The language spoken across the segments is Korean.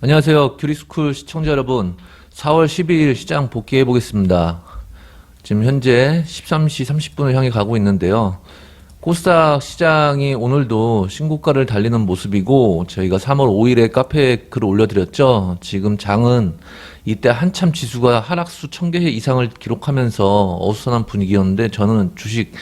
안녕하세요. 큐리스쿨 시청자 여러분. 4월 12일 시장 복귀해 보겠습니다. 지금 현재 13시 30분을 향해 가고 있는데요. 코스닥 시장이 오늘도 신고가를 달리는 모습이고 저희가 3월 5일에 카페에 글을 올려드렸죠. 지금 장은 이때 한참 지수가 하락수 1000개 이상을 기록하면서 어수선한 분위기였는데 저는 주식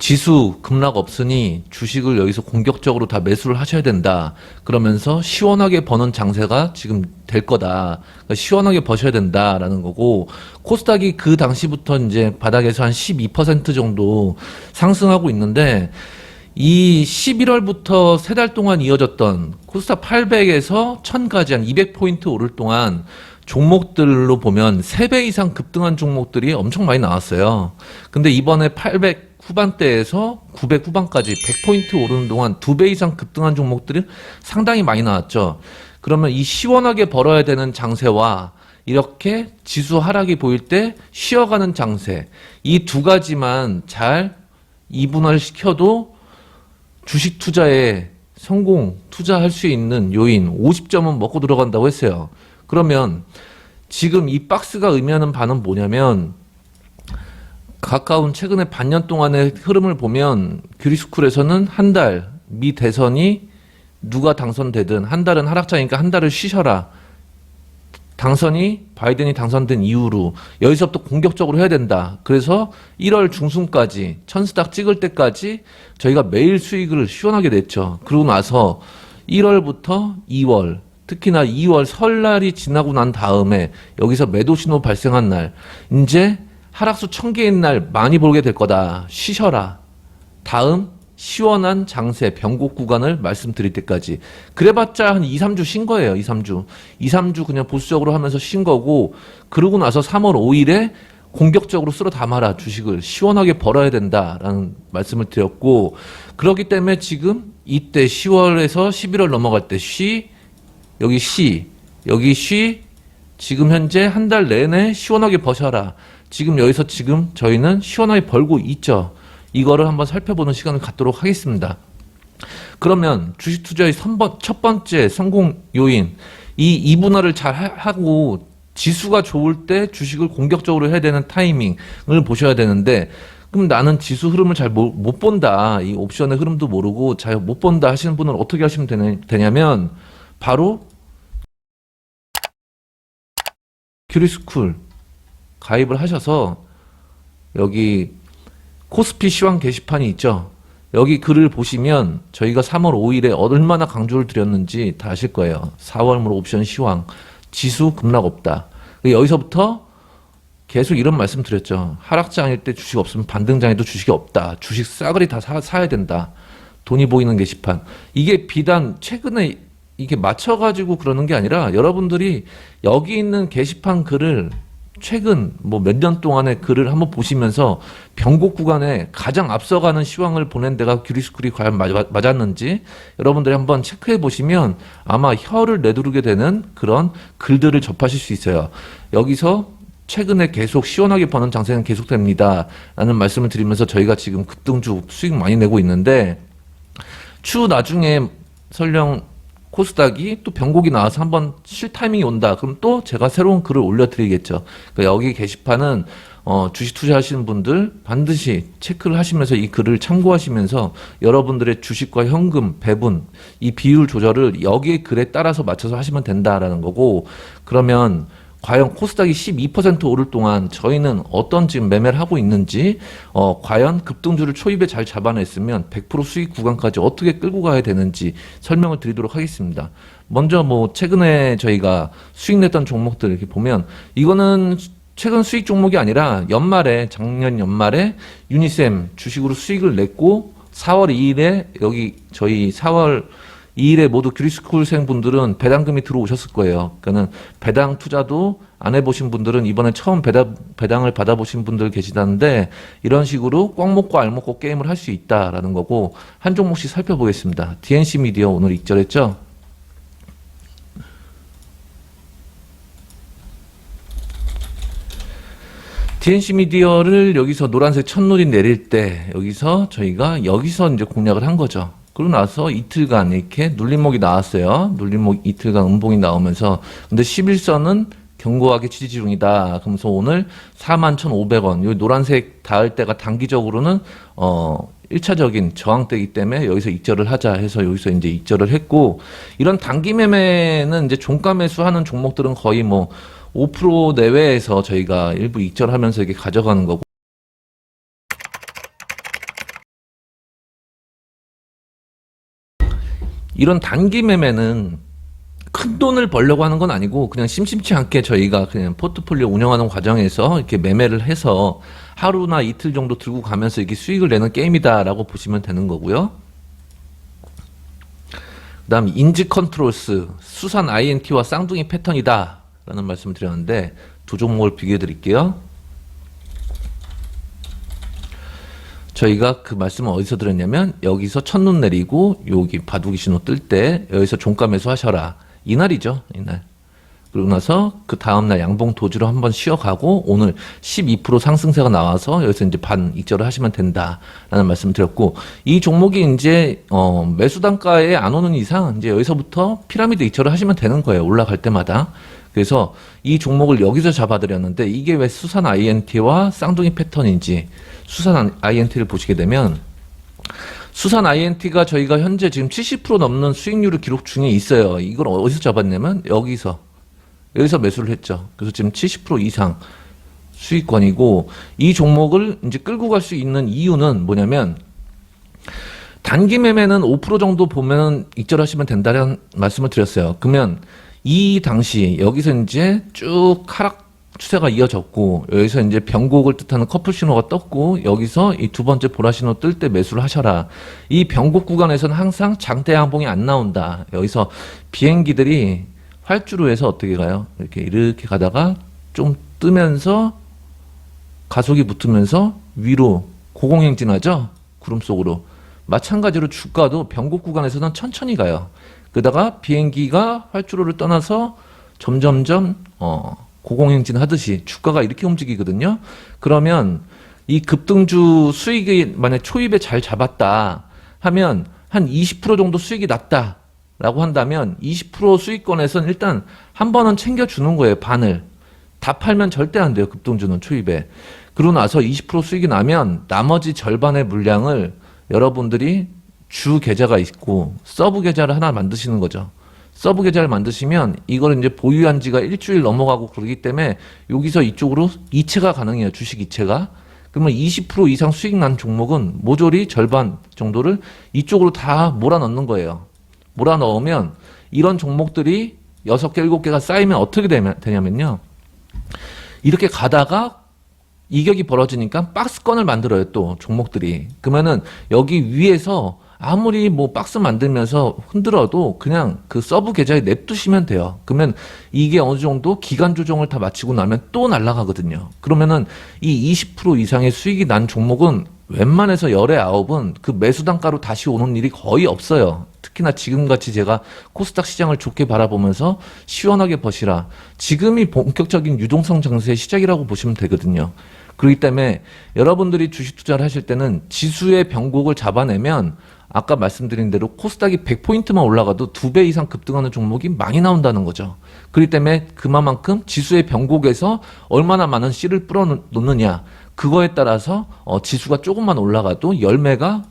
지수 급락 없으니 주식을 여기서 공격적으로 다 매수를 하셔야 된다. 그러면서 시원하게 버는 장세가 지금 될 거다. 그러니까 시원하게 버셔야 된다라는 거고 코스닥이 그 당시부터 이제 바닥에서 한 12% 정도 상승하고 있는데 이 11월부터 세 달 동안 이어졌던 코스닥 800에서 1000까지 한 200포인트 오를 동안 종목들로 보면 3배 이상 급등한 종목들이 엄청 많이 나왔어요. 근데 이번에 800 후반대에서 900 후반까지 100포인트 오르는 동안 2배 이상 급등한 종목들이 상당히 많이 나왔죠. 그러면 이 시원하게 벌어야 되는 장세와 이렇게 지수 하락이 보일 때 쉬어가는 장세 이 두 가지만 잘 이분할 시켜도 주식 투자에 성공 투자할 수 있는 요인 50점은 먹고 들어간다고 했어요. 그러면 지금 이 박스가 의미하는 바는 뭐냐면 가까운 최근에 반년 동안의 흐름을 보면 규리스쿨에서는 한 달 미 대선이 누가 당선되든 한 달은 하락장이니까 한 달을 쉬셔라. 당선이 바이든이 당선된 이후로 여기서부터 공격적으로 해야 된다. 그래서 1월 중순까지 천스닥 찍을 때까지 저희가 매일 수익을 시원하게 냈죠. 그러고 나서 1월부터 2월 특히나 2월 설날이 지나고 난 다음에 여기서 매도 신호 발생한 날 이제 하락수 1000개인 날 많이 보게 될 거다. 쉬셔라. 다음 시원한 장세 변곡 구간을 말씀드릴 때까지 그래봤자 한 2, 3주 쉰 거예요. 2, 3주. 2, 3주 그냥 보수적으로 하면서 쉰 거고 그러고 나서 3월 5일에 공격적으로 쓸어 담아라 주식을 시원하게 벌어야 된다라는 말씀을 드렸고 그렇기 때문에 지금 이때 10월에서 11월 넘어갈 때 쉬 여기 쉬 여기 쉬 지금 현재 한 달 내내 시원하게 버셔라. 지금 여기서 지금 저희는 시원하게 벌고 있죠. 이거를 한번 살펴보는 시간을 갖도록 하겠습니다. 그러면 주식 투자의 첫 번째 성공 요인, 이 이분할을 잘 하- 하고 지수가 좋을 때 주식을 공격적으로 해야 되는 타이밍을 보셔야 되는데, 그럼 나는 지수 흐름을 잘 못 본다. 이 옵션의 흐름도 모르고 잘 못 본다 하시는 분은 어떻게 하시면 되냐, 되냐면, 바로 큐리스쿨 가입을 하셔서 여기 코스피 시황 게시판이 있죠. 여기 글을 보시면 저희가 3월 5일에 얼마나 강조를 드렸는지 다 아실 거예요. 4월물 옵션 시황 지수 급락 없다. 여기서부터 계속 이런 말씀 드렸죠. 하락장일 때 주식 없으면 반등장에도 주식이 없다. 주식 싸그리 다 사, 사야 된다. 돈이 보이는 게시판. 이게 비단 최근에 이게 맞춰가지고 그러는 게 아니라 여러분들이 여기 있는 게시판 글을 최근 뭐 몇 년 동안의 글을 한번 보시면서 변곡 구간에 가장 앞서가는 시황을 보낸 데가 규리스쿨이 과연 맞- 맞았는지 여러분들이 한번 체크해 보시면 아마 혀를 내두르게 되는 그런 글들을 접하실 수 있어요. 여기서 최근에 계속 시원하게 버는 장세는 계속됩니다. 라는 말씀을 드리면서 저희가 지금 급등주 수익 많이 내고 있는데 추 나중에 설령 코스닥이 또 변곡이 나와서 한번 쉴 타이밍이 온다. 그럼 또 제가 새로운 글을 올려드리겠죠. 그러니까 여기 게시판은 어, 주식 투자하시는 분들 반드시 체크를 하시면서 이 글을 참고하시면서 여러분들의 주식과 현금 배분 이 비율 조절을 여기 글에 따라서 맞춰서 하시면 된다라는 거고 그러면 과연 코스닥이 12% 오를 동안 저희는 어떤 지금 매매를 하고 있는지 어 과연 급등주를 초입에 잘 잡아냈으면 100% 수익 구간까지 어떻게 끌고 가야 되는지 설명을 드리도록 하겠습니다. 먼저 뭐 최근에 저희가 수익 냈던 종목들 이렇게 보면 이거는 최근 수익 종목이 아니라 연말에 작년 연말에 유니셈 주식으로 수익을 냈고 4월 2일에 여기 저희 4월 2일에 모두 규리스쿨생 분들은 배당금이 들어오셨을 거예요. 그러니까는 배당 투자도 안 해보신 분들은 이번에 처음 배당, 배당을 받아보신 분들 계시다는데 이런 식으로 꽉 먹고 알 먹고 게임을 할 수 있다라는 거고 한 종목씩 살펴보겠습니다. DNC 미디어 오늘 익절했죠? DNC 미디어를 여기서 노란색 첫눈이 내릴 때 여기서 저희가 여기서 이제 공략을 한 거죠. 그러고 나서 이틀간 이렇게 눌림목이 나왔어요. 눌림목 이틀간 음봉이 나오면서 근데 11선은 견고하게 지지 중이다. 그러면서 오늘 41,500원. 요 노란색 닿을 때가 단기적으로는 어 1차적인 저항대이기 때문에 여기서 익절을 하자 해서 여기서 이제 익절을 했고 이런 단기 매매는 이제 종가 매수하는 종목들은 거의 뭐 5% 내외에서 저희가 일부 익절하면서 이렇게 가져가는 거고 이런 단기 매매는 큰 돈을 벌려고 하는 건 아니고 그냥 심심치 않게 저희가 그냥 포트폴리오 운영하는 과정에서 이렇게 매매를 해서 하루나 이틀 정도 들고 가면서 이렇게 수익을 내는 게임이다라고 보시면 되는 거고요. 그다음 인지 컨트롤스 수산 INT와 쌍둥이 패턴이다라는 말씀을 드렸는데 두 종목을 비교해 드릴게요. 저희가 그 말씀을 어디서 드렸냐면 여기서 첫눈 내리고 여기 바둑이 신호 뜰 때 여기서 종가 매수 하셔라. 이날이죠 이날. 그러고 나서 그 다음날 양봉 도주로 한번 쉬어가고 오늘 12% 상승세가 나와서 여기서 이제 반 익절을 하시면 된다라는 말씀을 드렸고 이 종목이 이제 어 매수 단가에 안 오는 이상 이제 여기서부터 피라미드 익절을 하시면 되는 거예요 올라갈 때마다 그래서 이 종목을 여기서 잡아드렸는데 이게 왜 수산 INT와 쌍둥이 패턴인지 수산 INT를 보시게 되면 수산 INT가 저희가 현재 지금 70% 넘는 수익률을 기록 중에 있어요. 이걸 어디서 잡았냐면 여기서 여기서 매수를 했죠. 그래서 지금 70% 이상 수익권이고 이 종목을 이제 끌고 갈 수 있는 이유는 뭐냐면 단기 매매는 5% 정도 보면 익절하시면 된다는 말씀을 드렸어요. 그러면 이 당시 여기서 이제 쭉 하락 추세가 이어졌고 여기서 이제 변곡을 뜻하는 커플 신호가 떴고 여기서 이 두 번째 보라 신호 뜰 때 매수를 하셔라. 이 변곡 구간에서는 항상 장대 양봉이 안 나온다. 여기서 비행기들이 활주로 해서 어떻게 가요? 이렇게 이렇게 가다가 좀 뜨면서 가속이 붙으면서 위로 고공행진하죠. 구름 속으로. 마찬가지로 주가도 변곡 구간에서는 천천히 가요. 그러다가 비행기가 활주로를 떠나서 점점점 어 고공행진 하듯이 주가가 이렇게 움직이거든요. 그러면 이 급등주 수익이 만약 초입에 잘 잡았다 하면 한 20% 정도 수익이 났다 라고 한다면 20% 수익권에서는 일단 한 번은 챙겨주는 거예요 반을 다 팔면 절대 안 돼요 급등주는 초입에 그러고 나서 20% 수익이 나면 나머지 절반의 물량을 여러분들이 주 계좌가 있고 서브 계좌를 하나 만드시는 거죠. 서브 계좌를 만드시면 이걸 이제 보유한 지가 일주일 넘어가고 그러기 때문에 여기서 이쪽으로 이체가 가능해요. 주식 이체가. 그러면 20% 이상 수익 난 종목은 모조리 절반 정도를 이쪽으로 다 몰아넣는 거예요. 몰아넣으면 이런 종목들이 6개, 7개가 쌓이면 어떻게 되냐면요. 이렇게 가다가 이격이 벌어지니까 박스권을 만들어요 또 종목들이 그러면은 여기 위에서 아무리 뭐 박스 만들면서 흔들어도 그냥 그 서브 계좌에 냅두시면 돼요 그러면 이게 어느 정도 기간 조정을 다 마치고 나면 또 날아가거든요 그러면은 이 20% 이상의 수익이 난 종목은 웬만해서 열의 아홉은 그 매수 단가로 다시 오는 일이 거의 없어요. 특히나 지금같이 제가 코스닥 시장을 좋게 바라보면서 시원하게 버시라. 지금이 본격적인 유동성 장세의 시작이라고 보시면 되거든요. 그렇기 때문에 여러분들이 주식 투자를 하실 때는 지수의 변곡을 잡아내면 아까 말씀드린 대로 코스닥이 100포인트만 올라가도 두 배 이상 급등하는 종목이 많이 나온다는 거죠. 그렇기 때문에 그만큼 지수의 변곡에서 얼마나 많은 씨를 뿌려놓느냐 그거에 따라서 어, 지수가 조금만 올라가도 열매가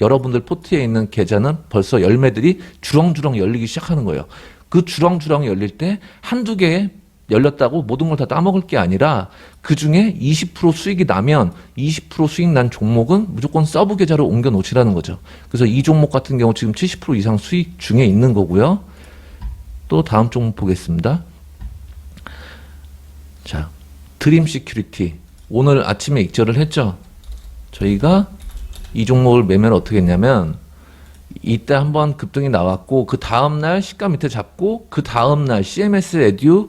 여러분들 포트에 있는 계좌는 벌써 열매들이 주렁주렁 열리기 시작하는 거예요. 그 주렁주렁 열릴 때 한두 개 열렸다고 모든 걸 다 따먹을 게 아니라 그 중에 20% 수익이 나면 20% 수익 난 종목은 무조건 서브 계좌로 옮겨 놓으시라는 거죠. 그래서 이 종목 같은 경우 지금 70% 이상 수익 중에 있는 거고요. 또 다음 종목 보겠습니다. 자, 드림 시큐리티. 오늘 아침에 익절을 했죠. 저희가 이 종목을 매매를 어떻게 했냐면 이때 한번 급등이 나왔고 그 다음 날 시가 밑에 잡고 그 다음 날 CMS 에듀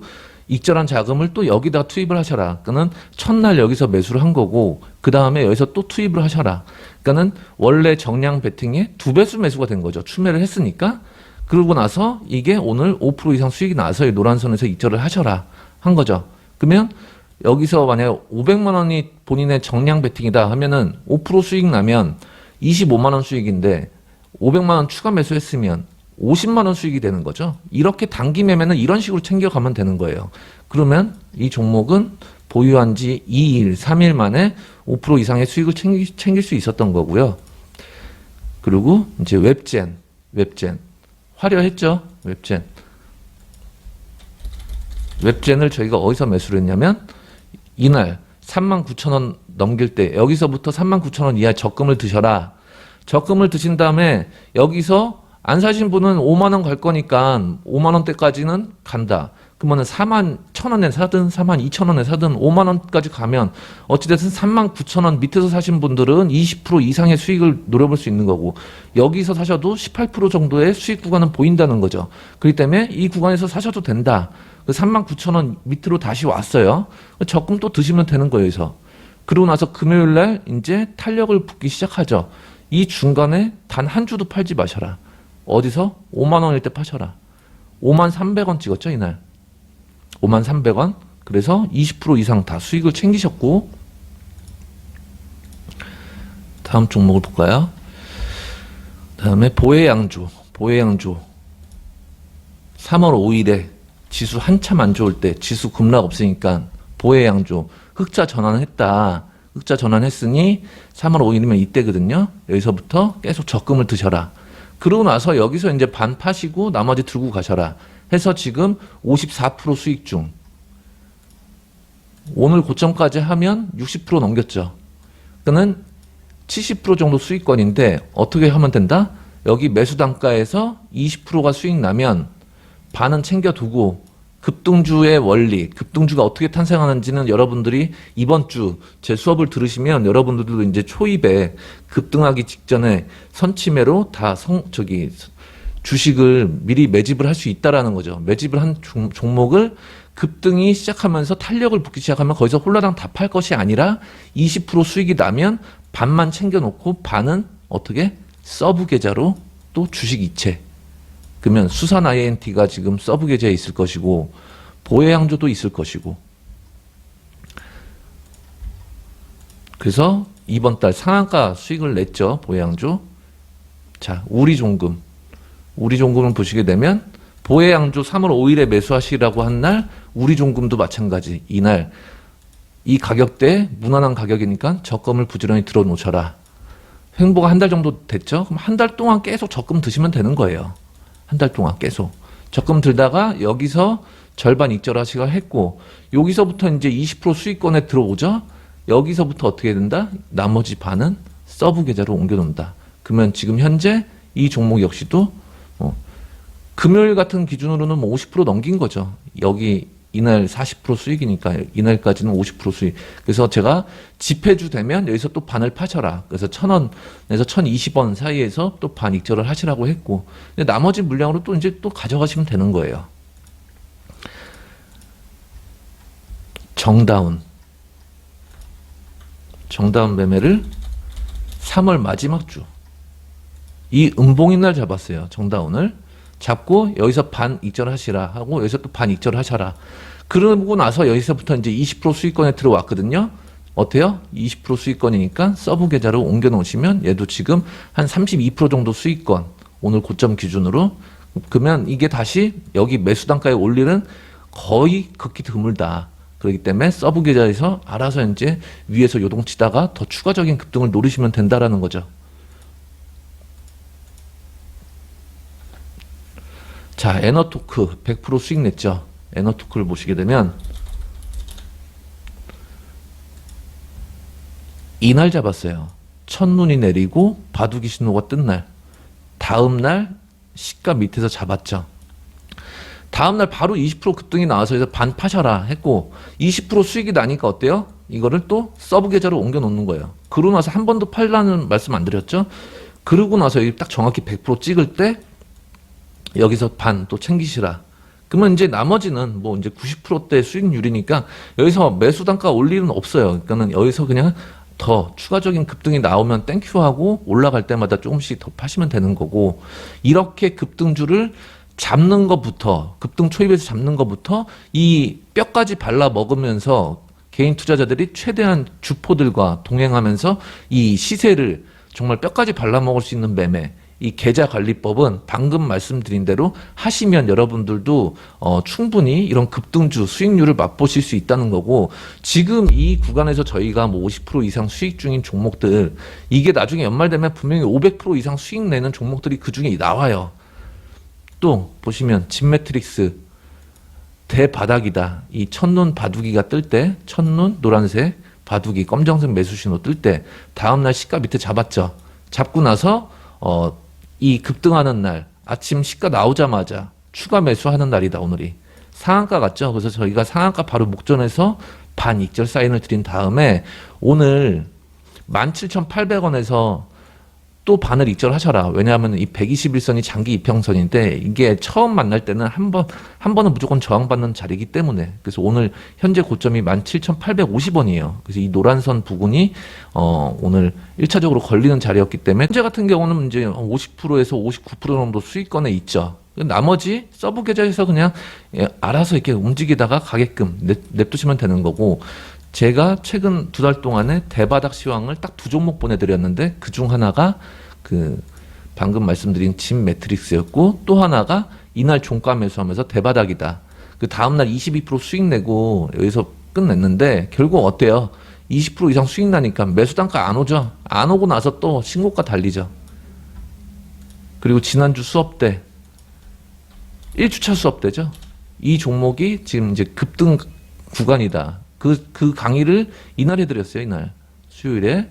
익절한 자금을 또 여기다 투입을 하셔라. 그러니까는 첫날 여기서 매수를 한 거고 그 다음에 여기서 또 투입을 하셔라. 그러니까는 원래 정량 베팅의 두 배수 매수가 된 거죠. 추매를 했으니까 그러고 나서 이게 오늘 5% 이상 수익이 나서 이 노란 선에서 익절을 하셔라 한 거죠. 그러면 여기서 만약 500만 원이 본인의 정량 베팅이다 하면은 5% 수익 나면 25만 원 수익인데 500만 원 추가 매수했으면 50만 원 수익이 되는 거죠. 이렇게 단기 매매는 이런 식으로 챙겨가면 되는 거예요. 그러면 이 종목은 보유한 지 2일, 3일 만에 5% 이상의 수익을 챙기, 챙길 수 있었던 거고요. 그리고 이제 웹젠, 웹젠. 화려했죠? 웹젠. 웹젠을 저희가 어디서 매수를 했냐면 이날 39,000원 넘길 때 여기서부터 39,000원 이하 적금을 드셔라. 적금을 드신 다음에 여기서 안 사신 분은 5만 원 갈 거니까 5만 원대까지는 간다. 그러면 4만 1,000원에 사든 4만 2,000원에 사든 5만 원까지 가면 어찌됐든 3만 9,000원 밑에서 사신 분들은 20% 이상의 수익을 노려볼 수 있는 거고 여기서 사셔도 18% 정도의 수익 구간은 보인다는 거죠. 그렇기 때문에 이 구간에서 사셔도 된다. 그 3만 9,000원 밑으로 다시 왔어요. 적금 또 드시면 되는 거예요. 여기서. 그러고 나서 금요일 날 이제 탄력을 붙기 시작하죠. 이 중간에 단 한 주도 팔지 마셔라. 어디서? 5만 원일 때 파셔라. 5만 300원 찍었죠, 이날. 5만 300원. 그래서 20% 이상 다 수익을 챙기셨고 다음 종목을 볼까요? 다음에 보혜양주. 보혜양주. 3월 5일에 지수 한참 안 좋을 때 지수 급락 없으니까 보혜양주 흑자 전환했다. 흑자 전환했으니 3월 5일이면 이때거든요. 여기서부터 계속 적금을 드셔라. 그러고 나서 여기서 이제 반 파시고 나머지 들고 가셔라. 해서 지금 54% 수익 중. 오늘 고점까지 하면 60% 넘겼죠. 그는 70% 정도 수익권인데 어떻게 하면 된다? 여기 매수 단가에서 20%가 수익 나면 반은 챙겨두고 급등주의 원리, 급등주가 어떻게 탄생하는지는 여러분들이 이번 주 제 수업을 들으시면 여러분들도 이제 초입에 급등하기 직전에 선침해로 다 성, 저기 주식을 미리 매집을 할 수 있다라는 거죠. 매집을 한 종, 종목을 급등이 시작하면서 탄력을 붙기 시작하면 거기서 홀라당 다 팔 것이 아니라 20% 수익이 나면 반만 챙겨놓고 반은 어떻게 서브 계좌로 또 주식 이체 그러면 수산 INT가 지금 서브 계좌에 있을 것이고 보혜양조도 있을 것이고. 그래서 이번 달 상한가 수익을 냈죠 보혜양조. 자 우리 종금. 우리 종금을 보시게 되면 보혜양조 3월 5일에 매수하시라고 한 날 우리 종금도 마찬가지. 이날 이 가격대 무난한 가격이니까 적금을 부지런히 들어 놓으셔라. 횡보가 한 달 정도 됐죠? 그럼 한 달 동안 계속 적금 드시면 되는 거예요 한 달 동안 계속 적금 들다가 여기서 절반 익절하시가 했고 여기서부터 이제 20% 수익권에 들어오죠. 여기서부터 어떻게 된다? 나머지 반은 서브 계좌로 옮겨 놓는다. 그러면 지금 현재 이 종목 역시도 뭐 금요일 같은 기준으로는 뭐 50% 넘긴 거죠. 여기 이날 40% 수익이니까 이날까지는 50% 수익. 그래서 제가 집회주 되면 여기서 또 반을 파셔라. 그래서 천 원에서 천 이십 원 사이에서 또 반 익절을 하시라고 했고, 근데 나머지 물량으로 또 이제 또 가져가시면 되는 거예요. 정다운. 정다운 매매를 3월 마지막 주. 이 음봉인 날 잡았어요. 정다운을. 잡고 여기서 반 익절하시라 하고 여기서 또 반 익절하셔라. 그러고 나서 여기서부터 이제 20% 수익권에 들어왔거든요. 어때요? 20% 수익권이니까 서브 계좌로 옮겨 놓으시면 얘도 지금 한 32% 정도 수익권 오늘 고점 기준으로 그러면 이게 다시 여기 매수 단가에 올리는 거의 극히 드물다. 그렇기 때문에 서브 계좌에서 알아서 이제 위에서 요동치다가 더 추가적인 급등을 노리시면 된다라는 거죠. 자, 에너토크 100% 수익 냈죠. 에너토크를 보시게 되면 이날 잡았어요. 첫눈이 내리고 바둑이 신호가 뜬 날. 다음 날 시가 밑에서 잡았죠. 다음 날 바로 20% 급등이 나와서 그래서 반 파셔라 했고 20% 수익이 나니까 어때요? 이거를 또 서브 계좌로 옮겨 놓는 거예요. 그러고 나서 한 번도 팔라는 말씀 안 드렸죠? 그러고 나서 딱 정확히 100% 찍을 때 여기서 반 또 챙기시라. 그러면 이제 나머지는 뭐 이제 90%대 수익률이니까 여기서 매수 단가 올 일은 없어요. 그러니까는 여기서 그냥 더 추가적인 급등이 나오면 땡큐 하고 올라갈 때마다 조금씩 더 파시면 되는 거고 이렇게 급등주를 잡는 것부터 급등 초입에서 잡는 것부터 이 뼈까지 발라 먹으면서 개인 투자자들이 최대한 주포들과 동행하면서 이 시세를 정말 뼈까지 발라 먹을 수 있는 매매 이 계좌 관리법은 방금 말씀드린 대로 하시면 여러분들도 어, 충분히 이런 급등주 수익률을 맛보실 수 있다는 거고 지금 이 구간에서 저희가 뭐 50% 이상 수익 중인 종목들 이게 나중에 연말 되면 분명히 500% 이상 수익 내는 종목들이 그 중에 나와요. 또 보시면 진 매트릭스 대바닥이다. 이 첫눈 바둑이가 뜰 때 첫눈 노란색 바둑이 검정색 매수 신호 뜰 때 다음날 시가 밑에 잡았죠. 잡고 나서 어, 이 급등하는 날 아침 시가 나오자마자 추가 매수하는 날이다 오늘이 상한가 같죠. 그래서 저희가 상한가 바로 목전에서 반 익절 사인을 드린 다음에 오늘 17,800원에서 또 반을 익절하셔라. 왜냐하면 이 121선이 장기 이평선인데 이게 처음 만날 때는 한 번, 한 번은 무조건 저항받는 자리이기 때문에. 그래서 오늘 현재 고점이 17,850원이에요. 그래서 이 노란 선 부분이, 어, 오늘 1차적으로 걸리는 자리였기 때문에 현재 같은 경우는 이제 50%에서 59% 정도 수익권에 있죠. 나머지 서브 계좌에서 그냥 예, 알아서 이렇게 움직이다가 가게끔 냅- 냅두시면 되는 거고 제가 최근 두 달 동안에 대바닥 시황을 딱 두 종목 보내드렸는데 그 중 하나가 그 방금 말씀드린 진 매트릭스였고 또 하나가 이날 종가 매수하면서 대바닥이다. 그 다음날 22% 수익 내고 여기서 끝냈는데 결국 어때요? 20% 이상 수익 나니까 매수 단가 안 오죠? 안 오고 나서 또 신고가 달리죠. 그리고 지난주 수업 때 1주차 수업 때죠. 이 종목이 지금 이제 급등 구간이다. 그, 그 강의를 이날 해드렸어요, 이날. 수요일에.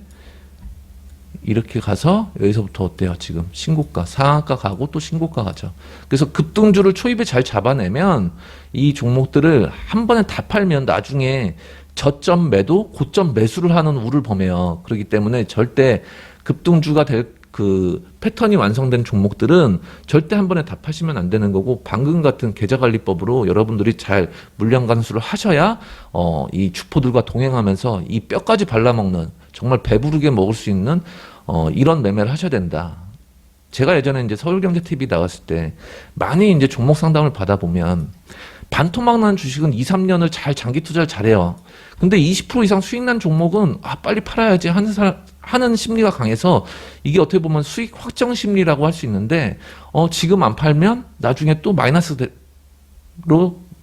이렇게 가서 여기서부터 어때요, 지금? 신고가, 상한가 가고 또 신고가 가죠. 그래서 급등주를 초입에 잘 잡아내면 이 종목들을 한 번에 다 팔면 나중에 저점 매도, 고점 매수를 하는 우를 범해요. 그렇기 때문에 절대 급등주가 될 그 패턴이 완성된 종목들은 절대 한 번에 다 파시면 안 되는 거고 방금 같은 계좌 관리법으로 여러분들이 잘 물량 간수를 하셔야 어 이 주포들과 동행하면서 이 뼈까지 발라먹는 정말 배부르게 먹을 수 있는 어 이런 매매를 하셔야 된다. 제가 예전에 이제 서울경제 TV 나갔을 때 많이 이제 종목 상담을 받아보면 반토막 난 주식은 2, 3년을 잘 장기 투자를 잘해요. 근데 20% 이상 수익 난 종목은 아 빨리 팔아야지 하는 사람 하는 심리가 강해서 이게 어떻게 보면 수익 확정 심리라고 할 수 있는데 어 지금 안 팔면 나중에 또 마이너스로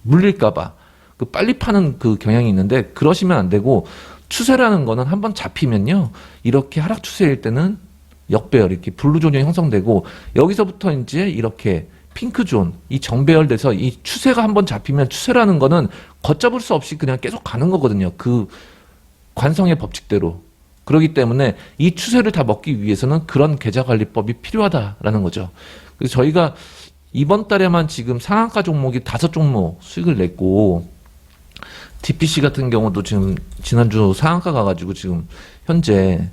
물릴까 봐 그 빨리 파는 그 경향이 있는데 그러시면 안 되고 추세라는 거는 한번 잡히면요 이렇게 하락 추세일 때는 역배열 이렇게 블루 존이 형성되고 여기서부터 이제 이렇게 핑크 존 이 정배열돼서 이 추세가 한번 잡히면 추세라는 거는 걷잡을 수 없이 그냥 계속 가는 거거든요 그 관성의 법칙대로 그렇기 때문에 이 추세를 다 먹기 위해서는 그런 계좌 관리법이 필요하다라는 거죠. 그래서 저희가 이번 달에만 지금 상한가 종목이 다섯 종목 수익을 냈고 DPC 같은 경우도 지금 지난주 상한가 가가지고 지금 현재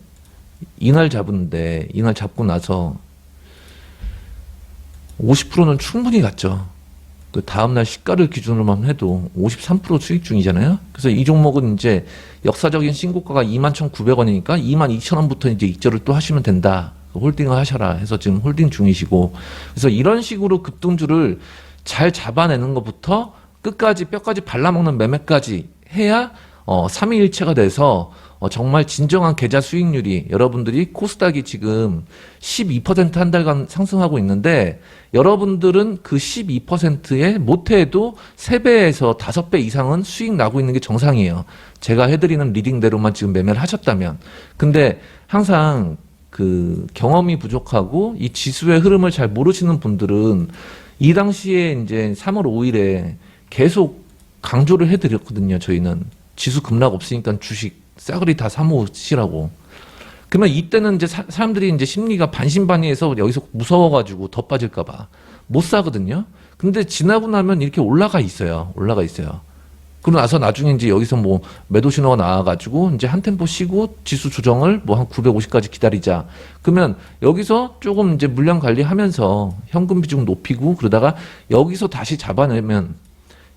이날 잡았는데 이날 잡고 나서 50%는 충분히 갔죠. 그 다음날 시가를 기준으로만 해도 53% 수익 중이잖아요. 그래서 이 종목은 이제 역사적인 신고가가 21,900원이니까 22,000원부터 이제 익절을 또 하시면 된다. 그 홀딩을 하셔라 해서 지금 홀딩 중이시고 그래서 이런 식으로 급등주를 잘 잡아내는 것부터 끝까지 뼈까지 발라먹는 매매까지 해야 어, 삼위일체가 돼서 어, 정말 진정한 계좌 수익률이 여러분들이 코스닥이 지금 12%한 달간 상승하고 있는데 여러분들은 그 12%에 못해도 3배에서 5배 이상은 수익 나고 있는 게 정상이에요. 제가 해드리는 리딩대로만 지금 매매를 하셨다면. 근데 항상 그 경험이 부족하고 이 지수의 흐름을 잘 모르시는 분들은 이 당시에 이제 3월 5일에 계속 강조를 해드렸거든요. 저희는 지수 급락 없으니까 주식 싸그리 다 사모시라고. 그러면 이때는 이제 사, 사람들이 이제 심리가 반신반의해서 여기서 무서워가지고 더 빠질까봐 못 사거든요. 근데 지나고 나면 이렇게 올라가 있어요. 올라가 있어요. 그러고 나서 나중에 이제 여기서 뭐 매도 신호가 나와가지고 이제 한 템포 쉬고 지수 조정을 뭐 한 950까지 기다리자. 그러면 여기서 조금 이제 물량 관리하면서 현금 비중 높이고 그러다가 여기서 다시 잡아내면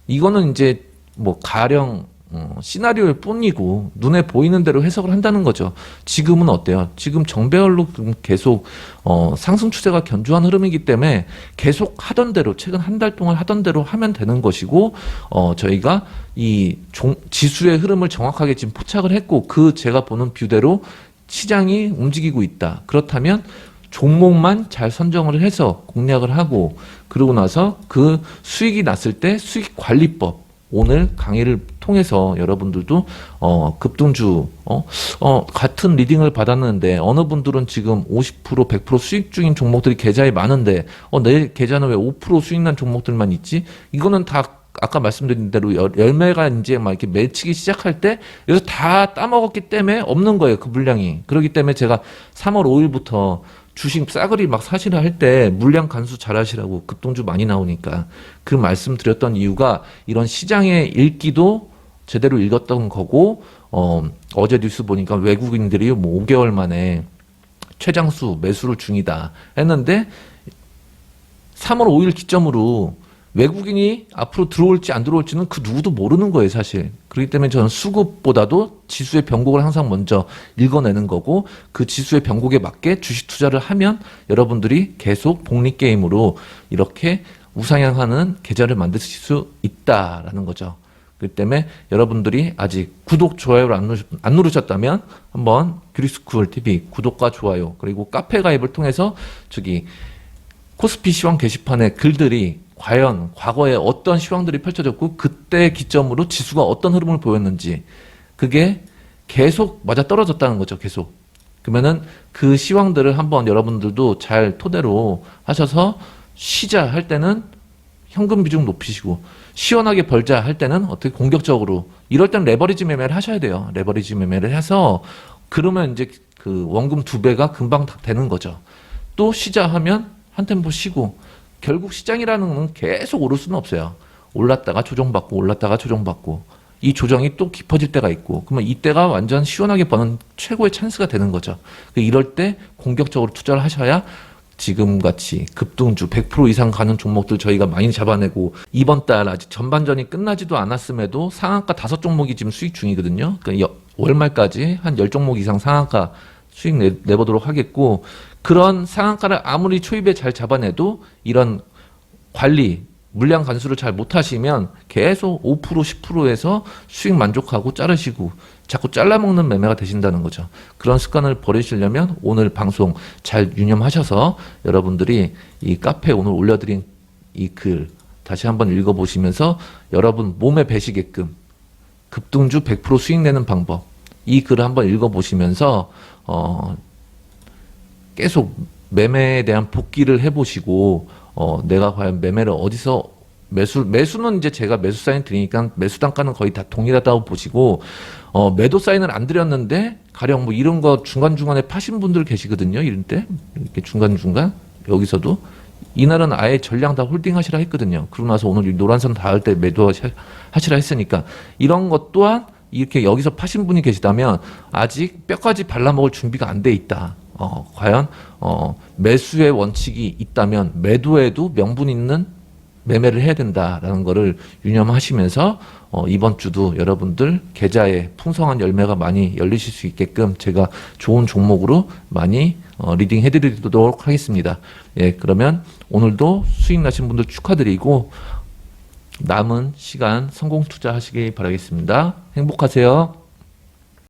이거는 이제 뭐 가령 어, 시나리오일 뿐이고 눈에 보이는 대로 해석을 한다는 거죠. 지금은 어때요? 지금 정배열로 계속 어, 상승 추세가 견조한 흐름이기 때문에 계속 하던 대로 최근 한 달 동안 하던 대로 하면 되는 것이고 어, 저희가 이 종, 지수의 흐름을 정확하게 지금 포착을 했고 그 제가 보는 뷰대로 시장이 움직이고 있다. 그렇다면 종목만 잘 선정을 해서 공략을 하고 그러고 나서 그 수익이 났을 때 수익 관리법 오늘 강의를 통해서 여러분들도 어 급등주 어, 어 같은 리딩을 받았는데 어느 분들은 지금 50% 100% 수익 중인 종목들이 계좌에 많은데 어 내 계좌는 왜 5% 수익 난 종목들만 있지? 이거는 다 아까 말씀드린 대로 열- 열매가 이제 막 이렇게 맺히기 시작할 때 여기서 다 따먹었기 때문에 없는 거예요 그 물량이 그렇기 때문에 제가 3월 5일부터 주식 싸그리 막 사시라 할 때 물량 간수 잘 하시라고 급등주 많이 나오니까 그 말씀 드렸던 이유가 이런 시장의 읽기도 제대로 읽었던 거고 어 어제 뉴스 보니까 외국인들이 뭐 5개월 만에 최장수 매수를 중이다 했는데 3월 5일 기점으로 외국인이 앞으로 들어올지 안 들어올지는 그 누구도 모르는 거예요, 사실. 그렇기 때문에 저는 수급보다도 지수의 변곡을 항상 먼저 읽어내는 거고 그 지수의 변곡에 맞게 주식 투자를 하면 여러분들이 계속 복리 게임으로 이렇게 우상향하는 계좌를 만들 수 있다라는 거죠. 그렇기 때문에 여러분들이 아직 구독, 좋아요를 안, 누르, 안 누르셨다면 한번 그리스쿨 TV 구독과 좋아요 그리고 카페 가입을 통해서 저기 코스피 시황 게시판에 글들이 과연 과거에 어떤 시황들이 펼쳐졌고 그때 기점으로 지수가 어떤 흐름을 보였는지 그게 계속 맞아 떨어졌다는 거죠. 계속. 그러면은 그 시황들을 한번 여러분들도 잘 토대로 하셔서 쉬자 할 때는 현금 비중 높이시고 시원하게 벌자 할 때는 어떻게 공격적으로 이럴 때는 레버리지 매매를 하셔야 돼요. 레버리지 매매를 해서 그러면 이제 그 원금 두 배가 금방 다 되는 거죠. 또 쉬자 하면 한 템포 쉬고 결국 시장이라는 건 계속 오를 수는 없어요. 올랐다가 조정받고 올랐다가 조정받고 이 조정이 또 깊어질 때가 있고 그러면 이때가 완전 시원하게 버는 최고의 찬스가 되는 거죠. 그 이럴 때 공격적으로 투자를 하셔야 지금 같이 급등주 100% 이상 가는 종목들 저희가 많이 잡아내고 이번 달 아직 전반전이 끝나지도 않았음에도 상한가 다섯 종목이 지금 수익 중이거든요. 그러니까 여- 월말까지 한 10종목 이상 상한가 수익 내, 내보도록 하겠고 그런 상한가를 아무리 초입에 잘 잡아내도 이런 관리 물량 간수를 잘 못하시면 계속 5% 10%에서 수익 만족하고 자르시고 자꾸 잘라먹는 매매가 되신다는 거죠. 그런 습관을 버리시려면 오늘 방송 잘 유념하셔서 여러분들이 이 카페에 오늘 올려드린 이 글 다시 한번 읽어보시면서 여러분 몸에 배시게끔 급등주 100% 수익 내는 방법 이 글을 한번 읽어보시면서 어, 계속 매매에 대한 복귀를 해보시고 어, 내가 과연 매매를 어디서 매수 매수는 이제 제가 매수 사인 드리니까 매수 단가는 거의 다 동일하다고 보시고 어, 매도 사인을 안 드렸는데 가령 뭐 이런 거 중간 중간에 파신 분들 계시거든요. 이런 때 이렇게 중간 중간 여기서도 이날은 아예 전량 다 홀딩 하시라 했거든요. 그러고 나서 오늘 이 노란선 닿을 때 매도 하시- 하시라 했으니까 이런 것 또한 이렇게 여기서 파신 분이 계시다면 아직 뼈까지 발라먹을 준비가 안 돼 있다. 어, 과연 어, 매수의 원칙이 있다면 매도에도 명분 있는 매매를 해야 된다라는 거를 유념하시면서 어, 이번 주도 여러분들 계좌에 풍성한 열매가 많이 열리실 수 있게끔 제가 좋은 종목으로 많이 어, 리딩 해드리도록 하겠습니다. 예, 그러면 오늘도 수익 나신 분들 축하드리고 남은 시간 성공 투자하시기 바라겠습니다. 행복하세요.